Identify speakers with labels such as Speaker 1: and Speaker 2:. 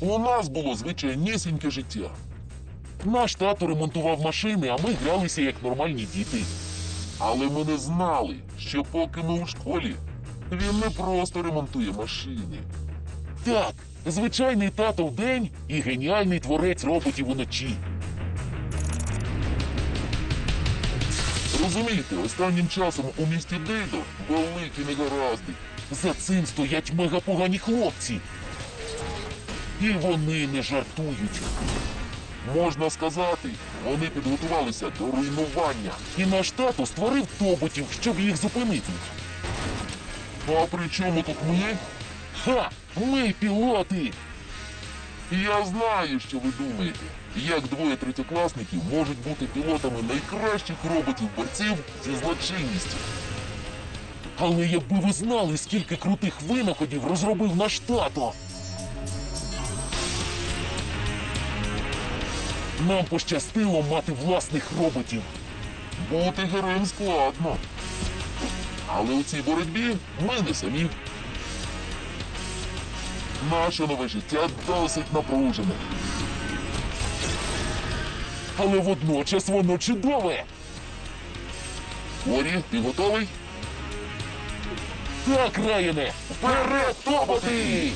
Speaker 1: У нас було звичайнісіньке життя. Наш тато ремонтував машини, а ми гралися як нормальні діти. Але ми не знали, що поки ми у школі, він не просто ремонтує машини. Так, звичайний тато вдень і геніальний творець роботів уночі. Розумієте, останнім часом у місті Дейдо великі негаразди. За цим стоять мегапогані хлопці. І вони не жартують. Можна сказати, вони підготувалися до руйнування. І наш тато створив тоботів, щоб їх зупинити. А при чому тут ми? Ха! Ми пілоти! Я знаю, що ви думаєте, як двоє третьокласників можуть бути пілотами найкращих роботів-борців зі злочинністю. Але якби ви знали, скільки крутих винаходів розробив наш тато. Нам пощастило мати власних роботів. Бути героєм складно. Але у цій боротьбі ми не самі. Наше нове життя досить напружене. Але водночас воно чудове. Орі, ти готовий? Так, Райане! Вперед, тоботи!